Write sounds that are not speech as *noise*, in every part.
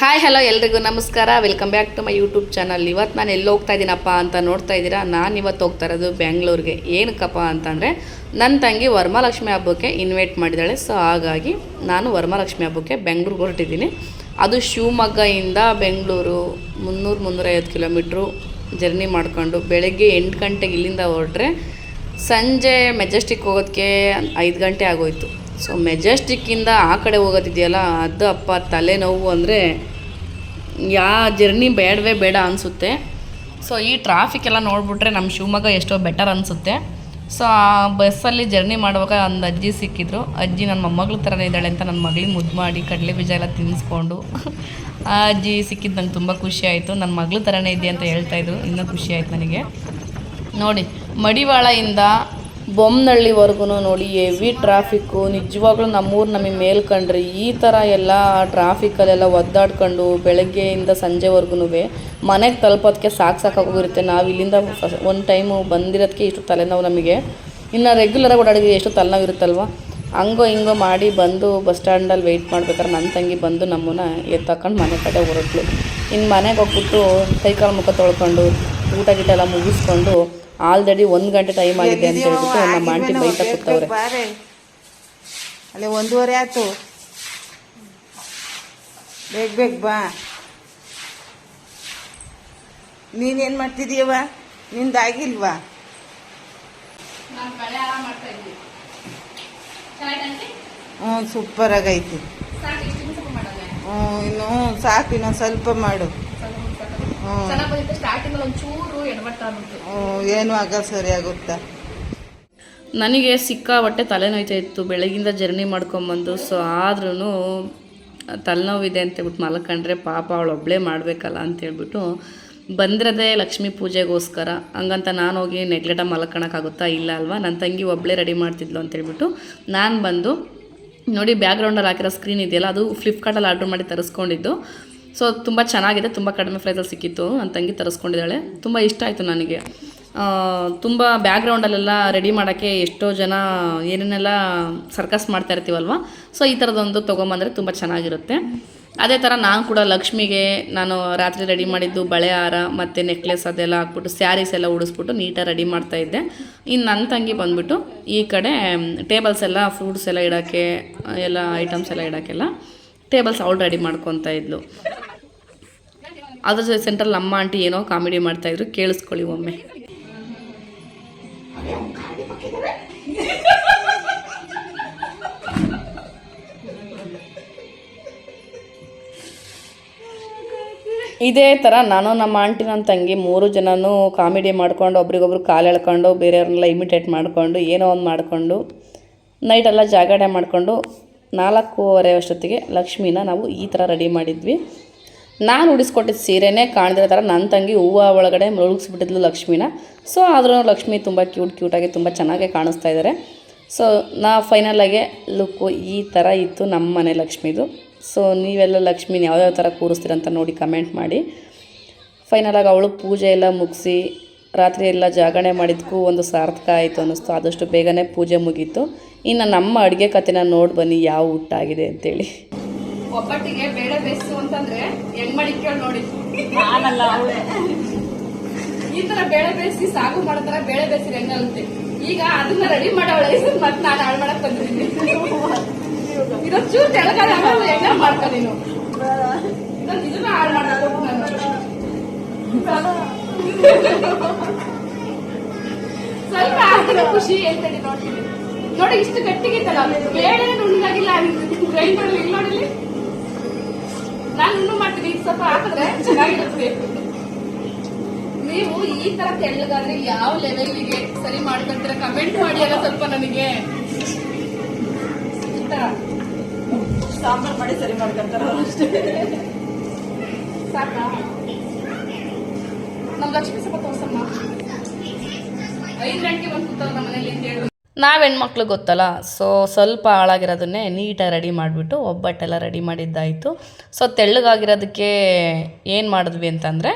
Hi hello ಎಲ್ರಿಗೂ. ನಮಸ್ಕಾರ. Welcome back to my YouTube channel ಇವತ್ತು ನಾನು ಎಲ್ಲಿ ಹೋಗ್ತಾ ಇದ್ದೀನಪ್ಪ ಅಂತ ನೋಡ್ತಾ ಇದ್ದೀರಾ? ನಾನು ಇವತ್ತು ಹೋಗ್ತಾ ಇರೋದು ಬೆಂಗಳೂರಿಗೆ ಏನಕ್ಕಪ್ಪ ಅಂತಂದರೆ ನನ್ನ ತಂಗಿ ವರಮಹಾಲಕ್ಷ್ಮಿ ಹಬ್ಬಕ್ಕೆ ಇನ್ವೈಟ್ ಮಾಡಿದ್ದಾಳೆ. ಸೊ ಹಾಗಾಗಿ ನಾನು ವರಮಹಾಲಕ್ಷ್ಮಿ ಹಬ್ಬಕ್ಕೆ ಬೆಂಗಳೂರಿಗೆ ಹೊರಟಿದ್ದೀನಿ. ಅದು ಶಿವಮೊಗ್ಗದಿಂದ ಬೆಂಗಳೂರು ಮುನ್ನೂರು ಮುನ್ನೂರೈವತ್ತು ಕಿಲೋಮೀಟ್ರು ಜರ್ನಿ ಮಾಡಿಕೊಂಡು ಬೆಳಗ್ಗೆ ಎಂಟು ಗಂಟೆಗೆ ಇಲ್ಲಿಂದ ಹೊರಟ್ರೆ ಸಂಜೆ ಮೆಜೆಸ್ಟಿಕ್ ಹೋಗೋದಕ್ಕೆ ಐದು ಗಂಟೆ ಆಗೋಯ್ತು. ಸೊ ಮೆಜೆಸ್ಟಿಕ್ಕಿಂದ ಆ ಕಡೆ ಹೋಗೋದಿದೆಯಲ್ಲ, ಅದು ಅಪ್ಪ ತಲೆನೋವು ಅಂದರೆ, ಯಾ ಜರ್ನಿ ಬೇಡವೇ ಬೇಡ ಅನಿಸುತ್ತೆ. ಸೊ ಈ ಟ್ರಾಫಿಕ್ ಎಲ್ಲ ನೋಡಿಬಿಟ್ರೆ ನಮ್ಮ ಶಿವಮೊಗ್ಗ ಎಷ್ಟೋ ಬೆಟರ್ ಅನಿಸುತ್ತೆ. ಸೊ ಆ ಬಸ್ಸಲ್ಲಿ ಜರ್ನಿ ಮಾಡುವಾಗ ಒಂದು ಅಜ್ಜಿ ಸಿಕ್ಕಿದ್ರು. ಅಜ್ಜಿ ನನ್ನ ಮೊಮ್ಮಗಳ ಥರನೇ ಇದ್ದಾಳೆ ಅಂತ ನನ್ನ ಮಗಳಿಗೆ ಮುದ್ದು ಮಾಡಿ, ಕಡಲೆ ಬೀಜ ಎಲ್ಲ ತಿನ್ನಿಸ್ಕೊಂಡು ಆ ಅಜ್ಜಿ ಸಿಕ್ಕಿದ್ದು ನಂಗೆ ತುಂಬ ಖುಷಿ ಆಯಿತು. ನನ್ನ ಮಗಳ ಥರನೇ ಇದೆ ಅಂತ ಹೇಳ್ತಾಯಿದ್ರು ಇನ್ನೂ ಖುಷಿ ಆಯಿತು ನನಗೆ. ನೋಡಿ ಮಡಿವಾಳದಿಂದ ಬೊಮ್ಮನಹಳ್ಳಿವರೆಗೂ ನೋಡಿ ಹೆವಿ ಟ್ರಾಫಿಕ್ಕು ನಿಜವಾಗ್ಲೂ ನಮ್ಮೂರು ನಮಗೆ ಮೇಲ್ಕಂಡ್ರಿ ಈ ಥರ ಎಲ್ಲ ಟ್ರಾಫಿಕಲ್ಲೆಲ್ಲ ಒದ್ದಾಡ್ಕೊಂಡು ಬೆಳಗ್ಗೆಯಿಂದ ಸಂಜೆವರೆಗೂ ಮನೆಗೆ ತಲುಪೋದಕ್ಕೆ ಸಾಕು ಸಾಕಾಗೋಗಿರುತ್ತೆ ನಾವು ಇಲ್ಲಿಂದ ಒಂದು ಟೈಮು ಬಂದಿರೋದಕ್ಕೆ ಇಷ್ಟು ತಲೆನೋವು ನಮಗೆ. ಇನ್ನು ರೆಗ್ಯುಲರಾಗಿ ಓಡಾಡಿದ್ರೆ ಎಷ್ಟು ತಲೆನೋವು ಇರುತ್ತಲ್ವ ಹಂಗೋ ಹಿಂಗೋ ಮಾಡಿ ಬಂದು ಬಸ್ ಸ್ಟ್ಯಾಂಡಲ್ಲಿ ವೆಯ್ಟ್ ಮಾಡ್ಬೇಕಾದ್ರೆ ನನ್ನ ತಂಗಿ ಬಂದು ನಮ್ಮನ್ನ ಎತ್ತಕೊಂಡು ಮನೆ ಕಡೆ ಹೊರಟ್ಲು. ಇನ್ನು ಮನೆಗೆ ಹೋಗ್ಬಿಟ್ಟು ಕೈಕಾಲು ಮುಖ ತೊಳ್ಕೊಂಡು ಊಟ ಗೀಟ ಎಲ್ಲ ಮುಗಿಸ್ಕೊಂಡು ಆಲ್ರೆಡಿ ಒಂದು ಗಂಟೆ ಟೈಮ್ ಆಗಿದೆ ಅಂತ ಹೇಳ್ಬಿಟ್ಟು ನಮ್ಮ ಆಂಟಿ ಬೈತಾ ಕೂತವ್ರೆ. ಅಲ್ಲೇ ಒಂದೂವರೆ ಆಯ್ತು. ಬೇಗ ಬೇಗ ಬಾ. ನೀನೇನು ಮಾಡ್ತಿದೀಯವ ನಿಂದಾಗಿಲ್ವಾ? ಹ್ಞೂ ಸೂಪರ್ ಆಗೈತಿ. ಸಾಕು ಇಷ್ಟು ಮಾಡೋಣ. ಹ್ಞೂ ಇನ್ನು ಸಾಕು ಇನ್ನೊಂದು ಸ್ವಲ್ಪ ಮಾಡು. ಚೆನ್ನಾಗಿ ಬಂದಿತ್ತು. ಸ್ಟಾರ್ಟಿಂಗ್ ಒಂಚೂರು ಏನು ಆಗ ಸರಿ ಆಗುತ್ತಾ. ನನಗೆ ಸಿಕ್ಕಾಬಟ್ಟೆ ತಲೆನೋಯ್ತಾ ಇತ್ತು. ಬೆಳಗಿಂದ ಜರ್ನಿ ಮಾಡ್ಕೊಂಬಂದು. ಸೊ ಆದ್ರೂ ತಲೆನೋವಿದೆ ಅಂತೇಳ್ಬಿಟ್ಟು ಮಲ್ಕೊಂಡ್ರೆ ಪಾಪ ಅವಳು ಒಬ್ಬಳೇ ಮಾಡಬೇಕಲ್ಲ ಅಂತೇಳ್ಬಿಟ್ಟು ಬಂದಿರೋದೇ ಲಕ್ಷ್ಮೀ ಪೂಜೆಗೋಸ್ಕರ. ಹಂಗಂತ ನಾನು ಹೋಗಿ ನೆಗ್ಲೆಟ ಮಲ್ಕೊಳಕ್ಕಾಗುತ್ತಾ ಇಲ್ಲ ಅಲ್ವಾ? ನನ್ನ ತಂಗಿ ಒಬ್ಬಳೇ ರೆಡಿ ಮಾಡ್ತಿದ್ಲು ಅಂತೇಳ್ಬಿಟ್ಟು ನಾನು ಬಂದು ನೋಡಿ ಬ್ಯಾಕ್ಗ್ರೌಂಡಲ್ಲಿ ಹಾಕಿರೋ ಸ್ಕ್ರೀನ್ ಇದೆಯಲ್ಲ ಅದು ಫ್ಲಿಪ್ಕಾರ್ಟಲ್ಲಿ ಆರ್ಡ್ರ್ ಮಾಡಿ ತರಿಸ್ಕೊಂಡಿದ್ದು. ಸೊ ತುಂಬ ಚೆನ್ನಾಗಿದೆ, ತುಂಬ ಕಡಿಮೆ ಪ್ರೈಸಲ್ಲಿ ಸಿಕ್ಕಿತ್ತು ನನ್ನ ತಂಗಿ ತರಿಸ್ಕೊಂಡಿದ್ದಾಳೆ. ತುಂಬ ಇಷ್ಟ ಆಯಿತು ನನಗೆ. ತುಂಬ ಬ್ಯಾಕ್ಗ್ರೌಂಡಲ್ಲೆಲ್ಲ ರೆಡಿ ಮಾಡೋಕ್ಕೆ ಎಷ್ಟೋ ಜನ ಏನೇನೆಲ್ಲ ಸರ್ಕಸ್ ಮಾಡ್ತಾ ಇರ್ತೀವಲ್ವ? ಸೊ ಈ ಥರದೊಂದು ತೊಗೊಂಬಂದರೆ ತುಂಬ ಚೆನ್ನಾಗಿರುತ್ತೆ. ಅದೇ ಥರ ನಾನು ಕೂಡ ಲಕ್ಷ್ಮಿಗೆ ನಾನು ರಾತ್ರಿ ರೆಡಿ ಮಾಡಿದ್ದು ಬಳೆ ಹಾರ ಮತ್ತು ನೆಕ್ಲೆಸ್ ಅದೆಲ್ಲ ಹಾಕ್ಬಿಟ್ಟು ಸ್ಯಾರೀಸ್ ಎಲ್ಲ ಉಡಿಸ್ಬಿಟ್ಟು ನೀಟಾಗಿ ರೆಡಿ ಮಾಡ್ತಾ ಇದ್ದೆ. ಇನ್ನು ನನ್ನ ತಂಗಿ ಬಂದುಬಿಟ್ಟು ಈ ಕಡೆ ಟೇಬಲ್ಸ್ ಎಲ್ಲ ಫ್ರೂಟ್ಸ್ ಎಲ್ಲ ಇಡೋಕ್ಕೆ, ಎಲ್ಲ ಐಟಮ್ಸ್ ಎಲ್ಲ ಇಡೋಕ್ಕೆಲ್ಲ ಟೇಬಲ್ಸ್ ಅವಳು ರೆಡಿ ಮಾಡ್ಕೊತಾ ಇದ್ಲು. ಅದ್ರ ಸೆಂಟ್ರಲ್ಲಿ ನಮ್ಮ ಆಂಟಿ ಏನೋ ಕಾಮಿಡಿ ಮಾಡ್ತಾಯಿದ್ರು ಕೇಳಿಸ್ಕೊಳ್ಳಿ ಒಮ್ಮೆ. ಇದೇ ಥರ ನಾನು ನಮ್ಮ ಆಂಟಿ, ನನ್ನ ತಂಗಿ ಮೂರು ಜನನೂ ಕಾಮಿಡಿ ಮಾಡ್ಕೊಂಡು, ಒಬ್ರಿಗೊಬ್ರು ಕಾಲು ಎಳ್ಕೊಂಡು, ಬೇರೆಯವ್ರನ್ನೆಲ್ಲ ಇಮಿಟೇಟ್ ಮಾಡಿಕೊಂಡು, ಏನೋ ಒಂದು ಮಾಡಿಕೊಂಡು ನೈಟೆಲ್ಲ ಜಾಗರಣೆ ಮಾಡಿಕೊಂಡು ನಾಲ್ಕೂವರೆ ಅಷ್ಟೊತ್ತಿಗೆ ಲಕ್ಷ್ಮಿನ ನಾವು ಈ ಥರ ರೆಡಿ ಮಾಡಿದ್ವಿ. ನಾನು ಉಡಿಸ್ಕೊಟ್ಟಿದ್ದ ಸೀರೆನೇ ಕಾಣದಿರೋ ಥರ ನನ್ನ ತಂಗಿ ಹೂವು ಒಳಗಡೆ ಮುಳುಗಿಸ್ಬಿಟ್ಟಿದ್ಲು ಲಕ್ಷ್ಮಿನ. ಸೊ ಆದರೂ ಲಕ್ಷ್ಮಿ ತುಂಬ ಕ್ಯೂಟ್ ಕ್ಯೂಟಾಗಿ ತುಂಬ ಚೆನ್ನಾಗಿ ಕಾಣಿಸ್ತಾ ಇದ್ದಾರೆ ಸೊ ನಾ ಫೈನಲಾಗೆ ಲುಕ್ಕು ಈ ಥರ ಇತ್ತು ನಮ್ಮ ಮನೆ ಲಕ್ಷ್ಮಿದು. ಸೊ ನೀವೆಲ್ಲ ಲಕ್ಷ್ಮಿನ ಯಾವ್ಯಾವ ಥರ ಕೂರಿಸ್ತೀರಂತ ನೋಡಿ ಕಮೆಂಟ್ ಮಾಡಿ. ಫೈನಲಾಗಿ ಅವಳು ಪೂಜೆ ಎಲ್ಲ ಮುಗಿಸಿ, ರಾತ್ರಿ ಎಲ್ಲ ಜಾಗರಣೆ ಮಾಡಿದ್ದಕ್ಕೂ ಒಂದು ಸಾರ್ಥಕ ಆಯಿತು ಅನ್ನಿಸ್ತು. ಆದಷ್ಟು ಬೇಗನೆ ಪೂಜೆ ಮುಗೀತು. ಇನ್ನು ನಮ್ಮ ಅಡುಗೆ ಕಥೆನ ನೋಡಿ ಬನ್ನಿ, ಯಾವ ಊಟ ಆಗಿದೆ ಅಂತೇಳಿ. ಒಬ್ಬಟ್ಟಿಗೆ ಬೇಳೆ ಬೇಯಿಸು ಅಂತಂದ್ರೆ ಹೆಂಗ್ ಮಾಡಿ ಕೇಳಿ ನೋಡಿ. ಈ ತರ ಬೇಳೆ ಬೇಯಿಸಿ ಸಾಗು ಮಾಡ್ತಾರ ತರ ಬೇಳೆ ಬೇಯಿಸಿ ಹೆಂಗಂತೆ ಈಗ ಅದನ್ನ ರೆಡಿ ಮಾಡೋಳೆ ಮತ್ತೆ ನಾನು ಹಾಳು ಮಾಡಕ್ ಬಂದಿದ್ದೀನಿ. ಇದೊಂದು ಚೂರು ತೆಳಗಾದ ಹೆಂಗ ಮಾಡ್ಕೊ ನೀನು? ಇದನ್ನ ಇದನ್ನ ಹಾಳು ಮಾಡ್ತಾ ನಾನು ಸ್ವಲ್ಪ ಆಗಿದೆ ಖುಷಿ ಹೇಳ್ತೇನೆ ನೋಡ್ತೀನಿ. ನೋಡಿ ಇಷ್ಟು ಗಟ್ಟಿಗಿತ್ತಲ್ಲ. ಬೇಳೆ ನುಣ್ಣಗಾಗಿಲ್ಲ ಗ್ರೈಂಡ್ ಮಾಡಲಿ ಇಲ್ಲಿ ನೋಡಿಲಿ ನಾನು ಇನ್ನು ಮಾಡ್ತೀನಿ. ಈಗ ಸ್ವಲ್ಪ ಹಾಕಿದ್ರೆ ಚೆನ್ನಾಗಿರುತ್ತೆ. ನೀವು ಈ ತರ ತೆಳ್ಳಗಾದ್ರೆ ಯಾವ ಲೆವೆಲ್ಗೆ ಸರಿ ಮಾಡ್ಕೊಂತೀರ? ಕಮೆಂಟ್ ಮಾಡಿ ಅಲ್ಲ ಸ್ವಲ್ಪ ನನಗೆ. ಈ ತರ. ಸಾಂಬಾರ್ ಮಾಡಿ ಸರಿ ಮಾಡ್ಕೊಂತಾರ ಸಾಕಾ? ನಮ್ ಲಕ್ಷ್ಮಿ ಸ್ವಲ್ಪ ತೋರ್ಸಮ್ಮ. ಐದು ಗಂಟೆಗೆ ಬಂದು ಕೂತವ್ರು ನಮ್ಮ ಮನೇಲಿ ಅಂತ ಹೇಳಿ. ನಾವು ಹೆಣ್ಮಕ್ಳು ಗೊತ್ತಲ್ಲ ಸೊ ಸ್ವಲ್ಪ ಹಾಳಾಗಿರೋದನ್ನೇ ನೀಟಾಗಿ ರೆಡಿ ಮಾಡಿಬಿಟ್ಟು ಒಬ್ಬಟ್ಟೆಲ್ಲ ರೆಡಿ ಮಾಡಿದ್ದಾಯಿತು. ಸೊ ತೆಳ್ಳಗಾಗಿರೋದಕ್ಕೆ ಏನು ಮಾಡಿದ್ವಿ ಅಂತಂದರೆ,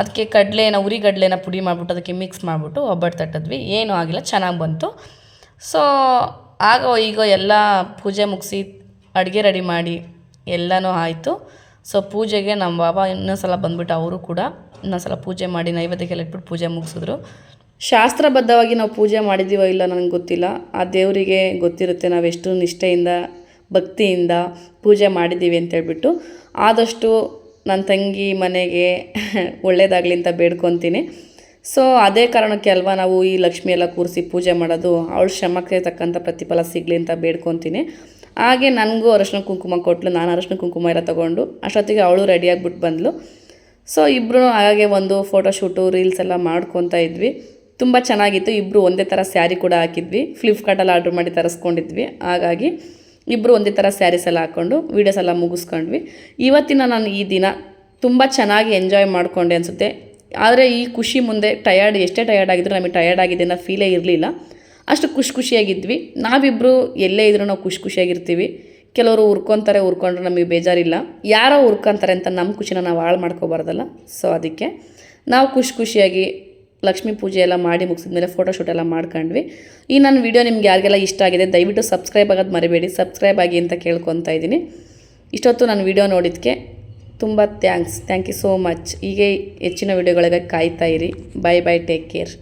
ಅದಕ್ಕೆ ಕಡಲೆನ, ಉರಿ ಕಡಲೆನ ಪುಡಿ ಮಾಡಿಬಿಟ್ಟು ಅದಕ್ಕೆ ಮಿಕ್ಸ್ ಮಾಡಿಬಿಟ್ಟು ಒಬ್ಬಟ್ಟು ತಟ್ಟಿದ್ವಿ. ಏನೂ ಆಗಿಲ್ಲ, ಚೆನ್ನಾಗಿ ಬಂತು. ಸೊ ಆಗ ಈಗ ಎಲ್ಲ ಪೂಜೆ ಮುಗಿಸಿ ಅಡುಗೆ ರೆಡಿ ಮಾಡಿ ಎಲ್ಲನೂ ಆಯಿತು. ಸೊ ಪೂಜೆಗೆ ನಮ್ಮ ಬಾಬಾ ಇನ್ನೊಂದು ಸಲ ಬಂದ್ಬಿಟ್ಟು ಅವರು ಕೂಡ ಇನ್ನೊಂದು ಸಲ ಪೂಜೆ ಮಾಡಿ ನೈವೇದ್ಯಕ್ಕೆಲ್ಲ ಇಟ್ಬಿಟ್ಟು ಪೂಜೆ ಮುಗಿಸಿದ್ರು. ಶಾಸ್ತ್ರಬದ್ಧವಾಗಿ ನಾವು ಪೂಜೆ ಮಾಡಿದ್ದೀವೋ ಇಲ್ಲ ನನಗೆ ಗೊತ್ತಿಲ್ಲ. ಆ ದೇವರಿಗೆ ಗೊತ್ತಿರುತ್ತೆ ನಾವು ಎಷ್ಟು ನಿಷ್ಠೆಯಿಂದ, ಭಕ್ತಿಯಿಂದ ಪೂಜೆ ಮಾಡಿದ್ದೀವಿ ಅಂತೇಳ್ಬಿಟ್ಟು ಆದಷ್ಟು ನನ್ನ ತಂಗಿ ಮನೆಗೆ *laughs* ಒಳ್ಳೇದಾಗಲಿ ಅಂತ ಬೇಡ್ಕೊತೀನಿ. ಸೊ ಅದೇ ಕಾರಣಕ್ಕೆ ಅಲ್ವಾ ನಾವು ಈ ಲಕ್ಷ್ಮಿ ಎಲ್ಲ ಕೂರಿಸಿ ಪೂಜೆ ಮಾಡೋದು? ಅವಳ ಶ್ರಮಕ್ಕೆ ತಕ್ಕಂಥ ಪ್ರತಿಫಲ ಸಿಗಲಿ ಅಂತ ಬೇಡ್ಕೊತೀನಿ. ಹಾಗೆ ನನಗೂ ಅರಶಿನ ಕುಂಕುಮ ಕೊಟ್ಟಲು ನಾನು ಅರಶಿನ ಕುಂಕುಮ ಎಲ್ಲ ತೊಗೊಂಡು ಅಷ್ಟೊತ್ತಿಗೆ ಅವಳು ರೆಡಿಯಾಗಿಬಿಟ್ಟು ಬಂದಳು ಸೊ ಇಬ್ಬರು ಹಾಗೆ ಒಂದು ಫೋಟೋಶೂಟು ರೀಲ್ಸ್ ಎಲ್ಲ ಮಾಡ್ಕೊತಾ ಇದ್ವಿ. ತುಂಬ ಚೆನ್ನಾಗಿತ್ತು. ಇಬ್ಬರು ಒಂದೇ ಥರ ಸ್ಯಾರಿ ಕೂಡ ಹಾಕಿದ್ವಿ. ಫ್ಲಿಪ್ಕಾರ್ಟಲ್ಲಿ ಆರ್ಡ್ರ್ ಮಾಡಿ ತರಿಸ್ಕೊಂಡಿದ್ವಿ. ಹಾಗಾಗಿ ಇಬ್ಬರು ಒಂದೇ ಥರ ಸ್ಯಾರೀಸ್ ಎಲ್ಲ ಹಾಕ್ಕೊಂಡು ವೀಡಿಯೋಸ್ ಎಲ್ಲ ಮುಗಿಸ್ಕೊಂಡ್ವಿ. ಇವತ್ತಿನ ನಾನು ಈ ದಿನ ತುಂಬ ಚೆನ್ನಾಗಿ ಎಂಜಾಯ್ ಮಾಡಿಕೊಂಡೆ ಅನಿಸುತ್ತೆ. ಆದರೆ ಈ ಖುಷಿ ಮುಂದೆ ಟಯರ್ಡ್ ಎಷ್ಟೇ ಟಯರ್ಡ್ ಆಗಿದ್ರು ನಮಗೆ ಟಯರ್ಡ್ ಆಗಿದೆ ಅನ್ನೋ ಫೀಲೇ ಇರಲಿಲ್ಲ. ಅಷ್ಟು ಖುಷಿ ಖುಷಿಯಾಗಿದ್ವಿ. ನಾವಿಬ್ಬರು ಎಲ್ಲೇ ಇದ್ರೂ ನಾವು ಖುಷಿ ಖುಷಿಯಾಗಿರ್ತೀವಿ. ಕೆಲವರು ಹುರ್ಕೊತಾರೆ ಉರ್ಕೊಂಡ್ರೆ ನಮಗೆ ಬೇಜಾರಿಲ್ಲ. ಯಾರೋ ಉರ್ಕೊಂತಾರೆ ಅಂತ ನಮ್ಮ ಖುಷಿನ ನಾವು ಹಾಳು ಮಾಡ್ಕೋಬಾರ್ದಲ್ಲ. ಸೊ ಅದಕ್ಕೆ ನಾವು ಖುಷಿ ಖುಷಿಯಾಗಿ ಲಕ್ಷ್ಮೀ ಪೂಜೆ ಎಲ್ಲ ಮಾಡಿ ಮುಗಿಸಿದ್ಮೇಲೆ ಫೋಟೋಶೂಟ್ ಎಲ್ಲ ಮಾಡ್ಕೊಂಡ್ವಿ. ಈ ನನ್ನ ವಿಡಿಯೋ ನಿಮ್ಗೆ ಯಾರಿಗೆಲ್ಲ ಇಷ್ಟ ಆಗಿದೆ, ದಯವಿಟ್ಟು ಸಬ್ಸ್ಕ್ರೈಬ್ ಆಗೋದು ಮರಿಬೇಡಿ. ಸಬ್ಸ್ಕ್ರೈಬ್ ಆಗಿ ಅಂತ ಕೇಳ್ಕೊತಾ ಇದ್ದೀನಿ. ಇಷ್ಟೊತ್ತು ನಾನು ವಿಡಿಯೋ ನೋಡಿದ್ದಕ್ಕೆ ತುಂಬ thanks thank you so much ಹೀಗೆ ಹೆಚ್ಚಿನ ವಿಡಿಯೋಗಳಿಗೆ ಕಾಯ್ತಾ ಇರಿ. Bye bye take care